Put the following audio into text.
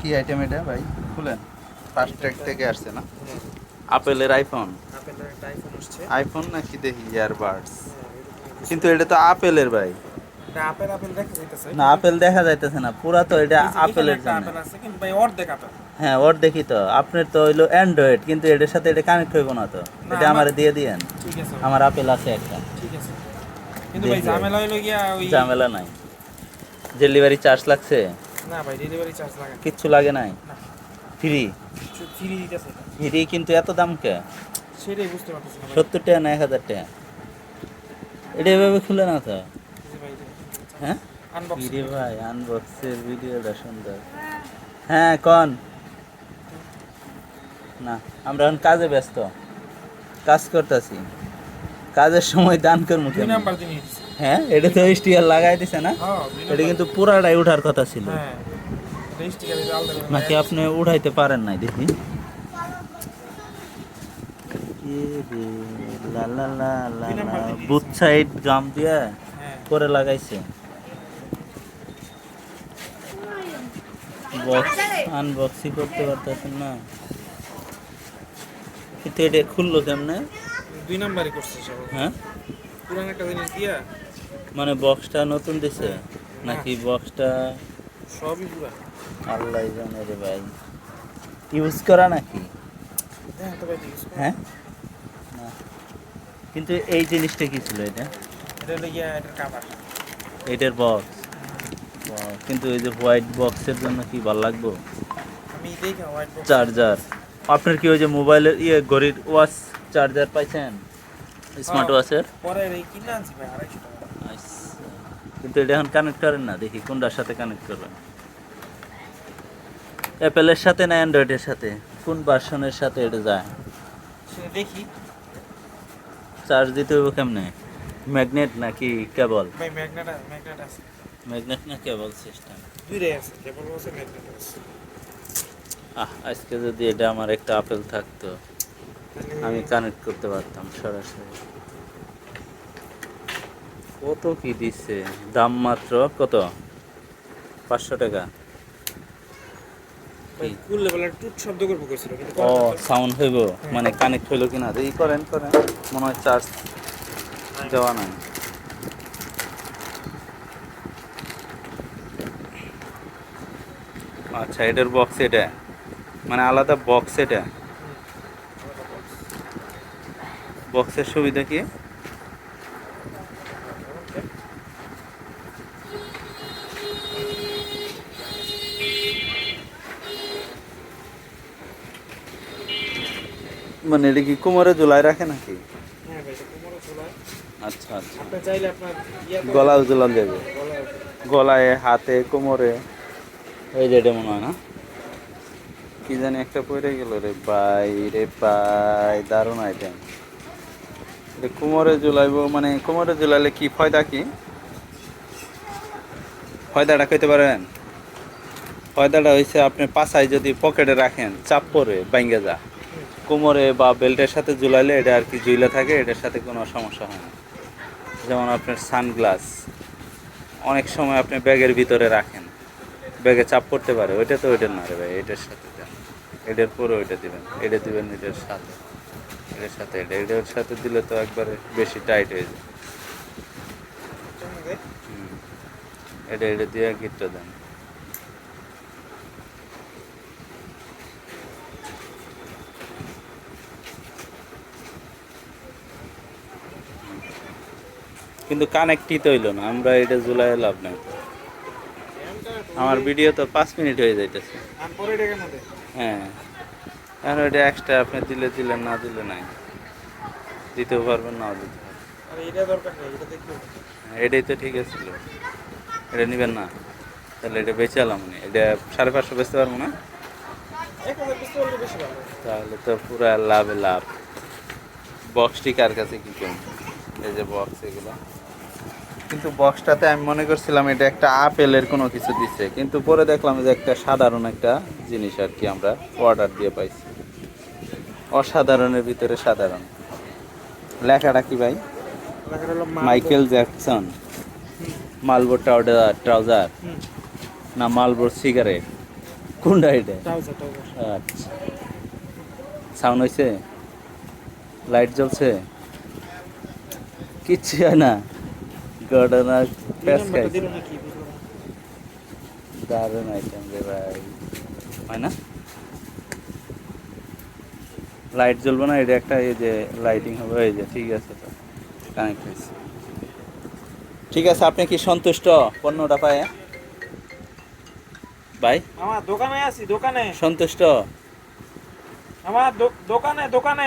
কি আইটেম এটা ভাই? খুলেন। ফার্স্ট ট্র্যাক থেকে আসছে না? হ্যাঁ আপেলের আইফোন আপেলের আইফোন আসছে। আইফোন নাকি দেখি ইয়ারবাডস হ্যাঁ, কিন্তু এটা তো আপেলের ভাই। এটা আপেল আপেল দেখা যাইতেছে। না আপেল দেখা যাইতেছে না। পুরা তো এটা আপেলের জন্য আপেল আছে কিন্তু ভাই অর্ধেক আপেল হ্যাঁ ওর দেখি তো। আপনার তো হইল অ্যান্ড্রয়েড কিন্তু এটার সাথে এটা কানেক্ট হইব না তো। এটা আমার- দিয়ে দিয়েন। ঠিক আছে। আমার আপেল আছে একটা। ঠিক আছে। কিন্তু ভাই দেখি। ঝামেলা হইল গিয়া ওই ঝামেলা নাই। ডেলিভারি চার্জ লাগছে? না ভাই ডেলিভারি চার্জ লাগে কিচ্ছু লাগে নাই? ফ্রি ফ্রি দিতেছে ফ্রি কিন্তু এত দাম কে? সেটাই বুঝতে পারতেছি না সত্তর টাকা না এক হাজার টাকা? এটা এভাবে খুলে না তো? হ্যাঁ? আনবক্স ভাই আনবক্সের ভিডিওটা সুন্দর। হ্যাঁ কন। না আমরা এখন কাজে ব্যস্ত। কাজ করতেছি। কাজের সময় দান করব কেন হ্যাঁ এটা তো স্টিয়ার লাগাই দিছে না? হ্যাঁ এটা কিন্তু পুরাটাই উঠার কথা ছিল। হ্যাঁ নাকি আপনি উঠাইতে পারেন নাই দেখি? বুথ সাইড গাম দিয়ে হ্যাঁ। করে লাগাইছে। বক্স করতে পারতেছেন না। কিন্তু এটা খুললো কেমনে? দুই নাম্বারই করছে সব। হ্যাঁ? পুরান একটা জিনিস দিয়া? মানে বক্সটা নতুন দিছে? নাকি বক্সটা সবই পুরা আল্লাহ জানে রে ভাই। ইউজ করা নাকি? হ্যাঁ। হ্যাঁ? কিন্তু এই জিনিসটা কি ছিল এটা? এটা হলো গিয়া এটার কাভার এটার বক্স কিন্তু এই যে হোয়াইট বক্সের জন্য কি ভালো লাগবো? আমি দেখি হোয়াইট বক্স চার্জার আপনার কি ওই যে মোবাইলের ইয়ে ঘড়ির ওয়াচ চার্জার পাইছেন? স্মার্ট ওয়াচের টাকা। কিন্তু এটা এখন কানেক্ট করেন না দেখি কোনটার সাথে কানেক্ট করবেন। অ্যাপেলের সাথে না অ্যান্ড্রয়েডের সাথে? কোন ভার্সনের সাথে এটা যায়? দেখি। চার্জ দিতে হবে কেমনে? ম্যাগনেট নাকি কেবল ভাই ম্যাগনেট ম্যাগনেট আছে। ম্যাগনেট না কেবল সিস্টেম দুইটাই আছে কেবল আছে ম্যাগনেট আছে। আহ আজকে যদি এটা আমার একটা আপেল থাকতো। আমি কানেক্ট করতে পারতাম সরাসরি। কত কি দিচ্ছে দাম মাত্র কত? পাঁচশো টাকা। ও সাউন্ড হইব? মানে কানেক্ট হইল কিনা? এই করেন করেন। মনে হয় চার্জ। দেওয়া নাই। আচ্ছা এটার বক্স এটা। মানে আলাদা বক্স এটা। বক্সের সুবিধা কি? মানে এটা কি কোমরে ঝুলাই রাখে নাকি? হ্যাঁ আচ্ছা আচ্ছা। আপনি চাইলে আপনার করে- গলাও ঝুলান যাবে। গলায় হাতে কোমরে। এই যে এটা মনে হয় না? কি জানি একটা পড়ে গেল রে ভাই রে ভাই দারুণ আইটেম কোমরে ঝুলাইবো মানে কোমরে ঝুলাইলে কি ফয়দা কি? ফয়দাটা কইতে পারেন? ফয়দাটা হয়েছে আপনি পাশায় যদি পকেটে রাখেন চাপ পরে বাইঙ্গে যা কোমরে বা বেল্টের সাথে ঝুলাইলে এটা আর কি ঝুলে থাকে, এটার সাথে কোনো সমস্যা হয় না। যেমন আপনার সানগ্লাস, অনেক সময় আপনি ব্যাগের ভিতরে রাখেন, ব্যাগে চাপ পড়তে পারে, ওইটা তো ওইটার না রে ভাই, এটার সাথে দেন। এটার পরে ওইটা দিবেন, এটা দিবেন, এটার সাথে। এটার সাথে এটা সাথে দিলে তো একবারে বেশি টাইট হয়ে যায়। এটা এটা দিয়ে গিটটা দেন। কিন্তু কানেক্টই তো হইল না আমরা এটা জুলাই লাভ নাই। আমার ভিডিও তো পাঁচ মিনিট হয়ে যাইতেছে? হ্যাঁ। এখন এটা এক্সট্রা আপনি দিলে দিলেন না দিলে নাই। দিতেও পারবেন নাও দিতে পারবেন। হ্যাঁ, এটাই তো ঠিক আছে। এটা নেবেন না। তাহলে এটা বেঁচে আলাম না এটা সাড়ে পাঁচশো বেচতে পারব না? তাহলে তো পুরা লাভে লাভ। বক্সটি কার কাছে কি এই যে বক্স এগুলো। কিন্তু বক্সটাতে আমি মনে করছিলাম এটা একটা আপেলের কোনো কিছু দিচ্ছে কিন্তু পরে দেখলাম যে একটা সাধারণ একটা জিনিস আর কি আমরা অর্ডার দিয়ে পাইছি। অসাধারণের ভিতরে সাধারণ। লেখাটা কি ভাই? Michael Jackson. Marlboro trouser. Trouser না মালবোর সিগারেট। কোনটা এটা? আচ্ছা। সাউন্ড হয়েছে লাইট জ্বলছে? কিচ্ছু হয় না। ঘটনা প্যাস খাইছে না। দারুণ আইটেম রে ভাই। হয় না? লাইট জ্বলবে না এটা একটা এই যে লাইটিং হবে এই যে ঠিক আছে তো কানেক্ট হয়েছে। ঠিক আছে আপনি কি সন্তুষ্ট পণ্যটা পায়? ভাই? আমার দোকানে আছি দোকানে। সন্তুষ্ট? আমার দোকানে দোকানে।